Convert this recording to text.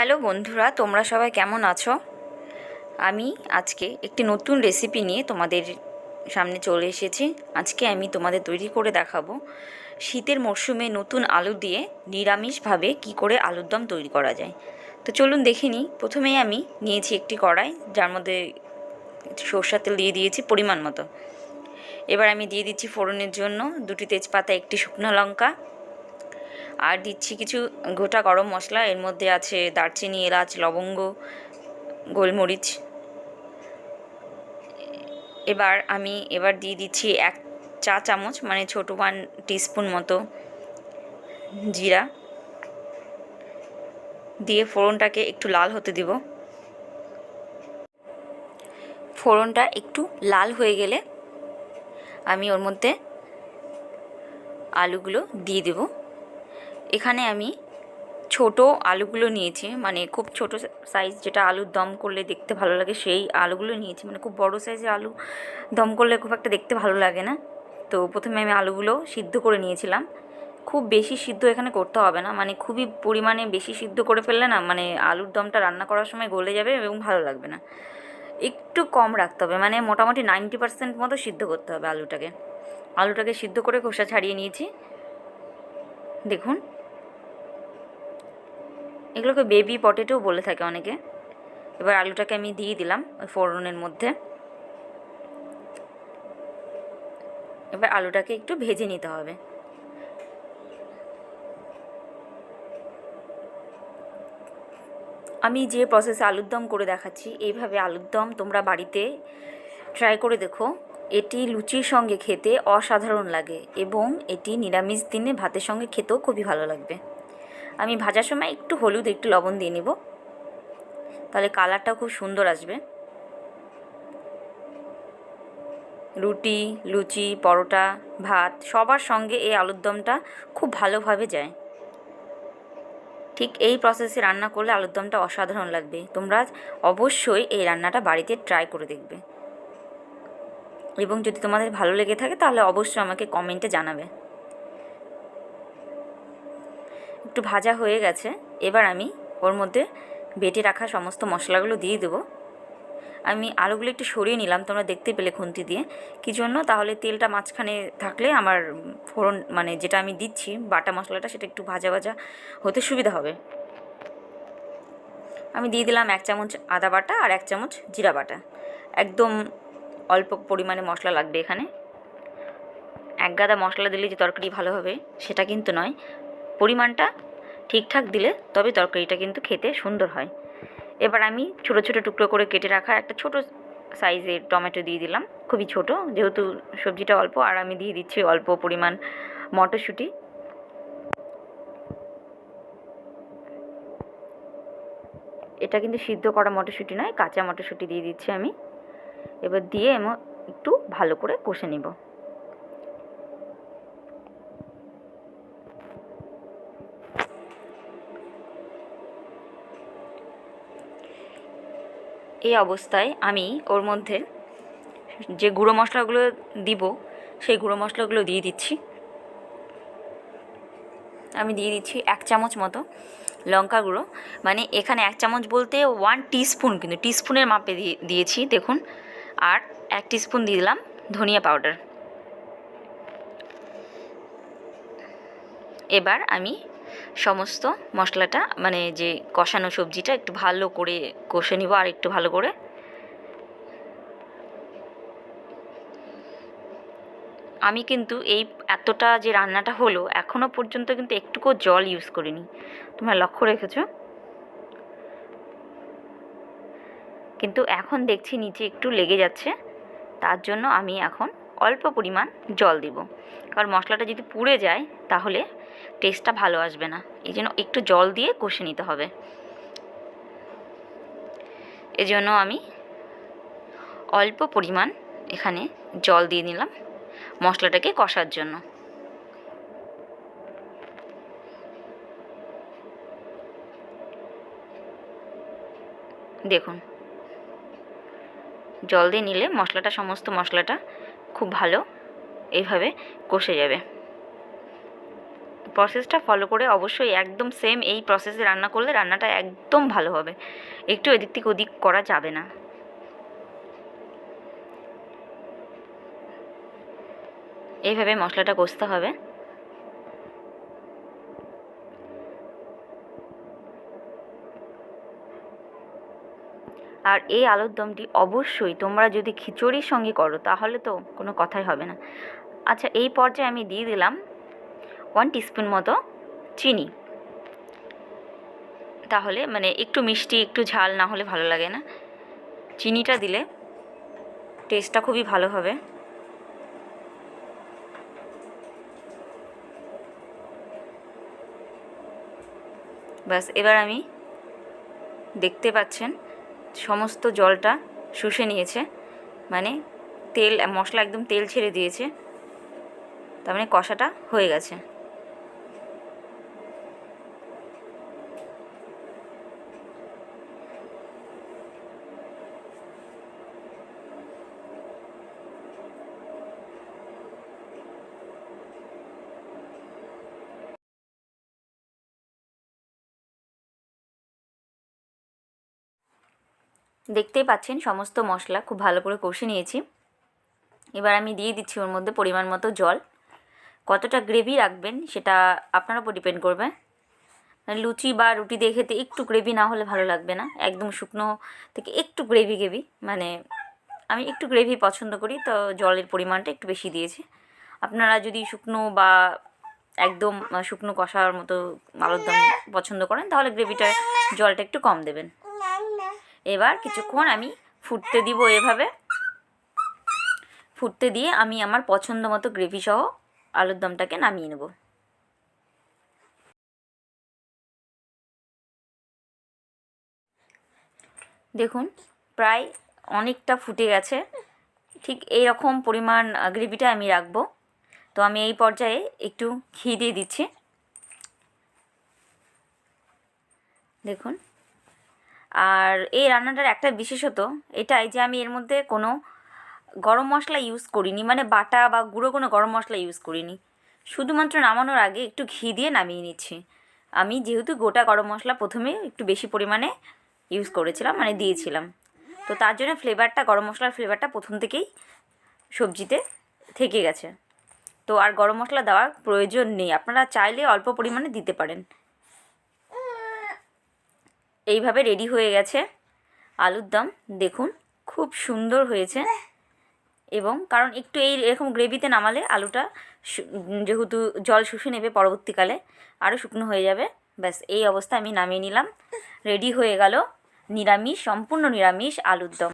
Hello বন্ধুরা, তোমরা সবাই কেমন আছো? আমি আজকে একটি নতুন রেসিপি নিয়ে তোমাদের সামনে চলে এসেছি। আজকে আমি তোমাদের তৈরি করে দেখাবো শীতের মরশুমে নতুন আলু দিয়ে নিরামিষভাবে কি করে আলুর দম তৈরি করা যায়। তো চলুন দেখে নিই। প্রথমেই আমি নিয়েছি একটি কড়াই, যার মধ্যে সর্ষার তেল দিয়ে দিয়েছি পরিমাণ মতো। এবার আমি দিয়ে দিচ্ছি ফোড়নের জন্য দুটি তেজপাতা, একটি শুকনো লঙ্কা আর দিচ্ছি কিছু গোটা গরম মশলা। এর মধ্যে আছে দারচিনি, এলাচ, লবঙ্গ, গোলমরিচ। এবার আমি এবার দিয়ে দিচ্ছি এক চা চামচ মানে ছোটো ওয়ান টিস্পুন মতো জিরা। দিয়ে ফোড়নটাকে একটু লাল হতে দিব। ফোড়নটা একটু লাল হয়ে গেলে আমি ওর মধ্যে আলুগুলো দিয়ে দেবো। এখানে আমি ছোট আলুগুলো নিয়েছি মানে খুব ছোট সাইজ যেটা আলুর দম করলে দেখতে ভালো লাগে, সেই আলুগুলো নিয়েছি। মানে খুব বড় সাইজের আলু দম করলে খুব একটা দেখতে ভালো লাগে না। তো প্রথমে আমি আলুগুলো সিদ্ধ করে নিয়েছিলাম। খুব বেশি সিদ্ধ এখানে করতে হবে না মানে খুবই পরিমাণে বেশি সিদ্ধ করে ফেললে না মানে আলুর দমটা রান্না করার সময় গলে যাবে এবং ভালো লাগবে না। একটু কম রাখতে হবে মানে মোটামুটি নাইনটি পার্সেন্ট মতো সিদ্ধ করতে হবে আলুটাকে। আলুটাকে সিদ্ধ করে খোসা ছাড়িয়ে নিয়েছি। দেখুন। এগুলোকে বেবি পটেটোও বলে থাকে অনেকে। এবার আলুটাকে আমি দিয়ে দিলাম ওই ফোড়নের মধ্যে। এবার আলুটাকে একটু ভেজে নিতে হবে। আমি যে প্রসেসে আলুর দম করে দেখাচ্ছি, এইভাবে আলুর দম তোমরা বাড়িতে ট্রাই করে দেখো। এটি লুচির সঙ্গে খেতে অসাধারণ লাগে এবং এটি নিরামিষ দিনে ভাতের সঙ্গে খেতেও খুবই ভালো লাগবে। আমি ভাজার সময় একটু হলুদ, একটু লবণ দিয়ে নিব। তাহলে কালারটা খুব সুন্দর আসবে। রুটি, লুচি, পরোটা, ভাত, সবার সঙ্গে এই আলুর দমটা খুব ভালোভাবে যায়। ঠিক এই প্রসেসে রান্না করলে আলুর দমটা অসাধারণ লাগবে। তোমরা অবশ্যই এই রান্নাটা বাড়িতে ট্রাই করে দেখবে। এবং যদি তোমাদের ভালো লেগে থাকে তাহলে অবশ্যই আমাকে কমেন্টে জানাবে। একটু ভাজা হয়ে গেছে, এবার আমি ওর মধ্যে বেটে রাখা সমস্ত মশলাগুলো দিয়ে দেবো। আমি আলুগুলো একটু সরিয়ে নিলাম, তোমরা দেখতে পেলে খুন্তি দিয়ে। কী জন্য? তাহলে তেলটা মাঝখানে থাকলে আমার ফোড়ন মানে যেটা আমি দিচ্ছি, বাটা মশলাটা, সেটা একটু ভাজা ভাজা হতে সুবিধা হবে। আমি দিয়ে দিলাম এক চামচ আদা বাটা আর এক চামচ জিরা বাটা। একদম অল্প পরিমাণে মশলা লাগবে এখানে। এক গাদা মশলা দিলে যে তরকারি ভালো হবে, সেটা কিন্তু নয়। পরিমাণটা ঠিকঠাক দিলে তবে তরকারিটা কিন্তু খেতে সুন্দর হয়। এবার আমি ছোটো ছোটো টুকরো করে কেটে রাখা একটা ছোট সাইজের টমেটো দিয়ে দিলাম। খুবই ছোট, যেহেতু সবজিটা অল্প, আর আমি দিয়ে দিচ্ছি অল্প পরিমাণ মটরশুঁটি। এটা কিন্তু সিদ্ধ করা মটরশুঁটি নয়, কাঁচা মটরশুঁটি দিয়ে দিচ্ছি আমি। এবার দিয়ে একটু ভালো করে কষে নিব। এই অবস্থায় আমি ওর মধ্যে যে গুঁড়ো মশলাগুলো দিব, সেই গুঁড়ো মশলাগুলো দিয়ে দিচ্ছি। আমি দিয়ে দিচ্ছি এক চামচ মতো লঙ্কা গুঁড়ো। মানে এখানে এক চামচ বলতে ওয়ান টিস্পুন কিন্তু টিস্পুনের মাপে দিয়ে, দিয়েছি, দেখুন। আর এক টিস্পুন দিয়ে দিলাম ধনিয়া পাউডার এবার আমি সমস্ত মশলাটা মানে যে কষানো সবজিটা একটু ভালো করে কষে নিব আর একটু ভালো করে। আমি কিন্তু এই এতটা যে রান্নাটা হলো এখনও পর্যন্ত কিন্তু একটুকু জল ইউজ করিনি। তোমরা লক্ষ্য রেখেছো? কিন্তু এখন দেখছি নিচে একটু লেগে যাচ্ছে, তার জন্য আমি এখন অল্প পরিমাণ জল দিব। কারণ মশলাটা যদি পুড়ে যায়, তাহলে টেস্টটা ভালো আসবে না। এই জন্য একটু জল দিয়ে কষে নিতে হবে। এজন্য আমি অল্প পরিমাণ এখানে জল দিয়ে নিলাম মশলাটাকে কষার জন্য। দেখুন। জল দিয়ে নিলে মশলাটা, সমস্ত মশলাটা খুব ভালো এইভাবে কষে যাবে। প্রসেসটা ফলো করে অবশ্যই একদম সেম এই প্রসেসে রান্না করলে রান্নাটা একদম ভালো হবে। একটু এদিক থেকে ওদিক করা যাবে না। এইভাবে মশলাটা কষতে হবে। আর এই আলুর দমটি অবশ্যই তোমরা যদি খিচুড়ির সঙ্গে করো, তাহলে তো কোনো কথাই হবে না। আচ্ছা এই পর্যায়ে আমি দিয়ে দিলাম ওয়ান টিস্পুন মতো চিনি। তাহলে মানে একটু মিষ্টি, একটু ঝাল না হলে ভালো লাগে না। চিনিটা দিলে টেস্টটা খুবই ভালো হবে। ব্যাস, এবার আমি দেখতে পাচ্ছেন সমস্ত জলটা শুষে নিয়েছে। মানে তেল, মশলা একদম তেল ছেড়ে দিয়েছে। তার মানে কষাটা হয়ে গেছে। দেখতেই পাচ্ছেন, সমস্ত মশলা খুব ভালো করে কষে নিয়েছি। এবার আমি দিয়ে দিচ্ছি ওর মধ্যে পরিমাণ মতো জল। কতটা গ্রেভি রাখবেন সেটা আপনার উপর ডিপেন্ড করবে। লুচি বা রুটি দিয়ে খেতে একটু গ্রেভি না হলে ভালো লাগবে না। একদম শুকনো থেকে একটু গ্রেভি গ্রেভি মানে আমি একটু গ্রেভি পছন্দ করি, তো জলের পরিমাণটা একটু বেশি দিয়েছি। আপনারা যদি শুকনো বা একদম শুকনো কষার মতো আলুর দম পছন্দ করেন, তাহলে গ্রেভিটা জলটা একটু কম দেবেন। এবার কিছুক্ষণ আমি ফুটতে দিব এভাবে। ফুটতে দিয়ে আমি আমার পছন্দ মতো গ্রেভি সহ আলুর দমটাকে নামিয়ে নেব। দেখুন, প্রায় অনেকটা ফুটে গেছে। ঠিক এই রকম পরিমাণ গ্রেভিটা আমি রাখব। তো আমি এই পর্যায়ে একটু ঘি দিয়ে দিচ্ছি। দেখুন আর এই রান্নাটার একটা বিশেষত এটাই যে আমি এর মধ্যে কোনো গরম মশলা ইউজ করিনি মানে বাটা বা গুঁড়ো কোনো গরম মশলা ইউজ করিনি। শুধুমাত্র নামানোর আগে একটু ঘি দিয়ে নামিয়ে নিচ্ছি। আমি যেহেতু গোটা গরম মশলা প্রথমে একটু বেশি পরিমাণে ইউজ করেছিলাম মানে দিয়েছিলাম। তো তার জন্য ফ্লেভারটা গরম মশলার ফ্লেভারটা প্রথম থেকেই সবজিতে থেকে গেছে। তো আর গরম মশলা দেওয়ার প্রয়োজন নেই। আপনারা চাইলে অল্প পরিমাণে দিতে পারেন। এইভাবে রেডি হয়ে গেছে। আলুর দম, দেখুন, খুব সুন্দর হয়েছে। এবং কারণ একটু এই এরকম গ্রেভিতে নামালে আলুটা যেহেতু জল শুষে নেবে পরবর্তীকালে আরও শুকনো হয়ে যাবে। ব্যাস, এই অবস্থা আমি নামিয়ে নিলাম। রেডি হয়ে গেল। নিরামিষ, সম্পূর্ণ নিরামিষ আলুর দম।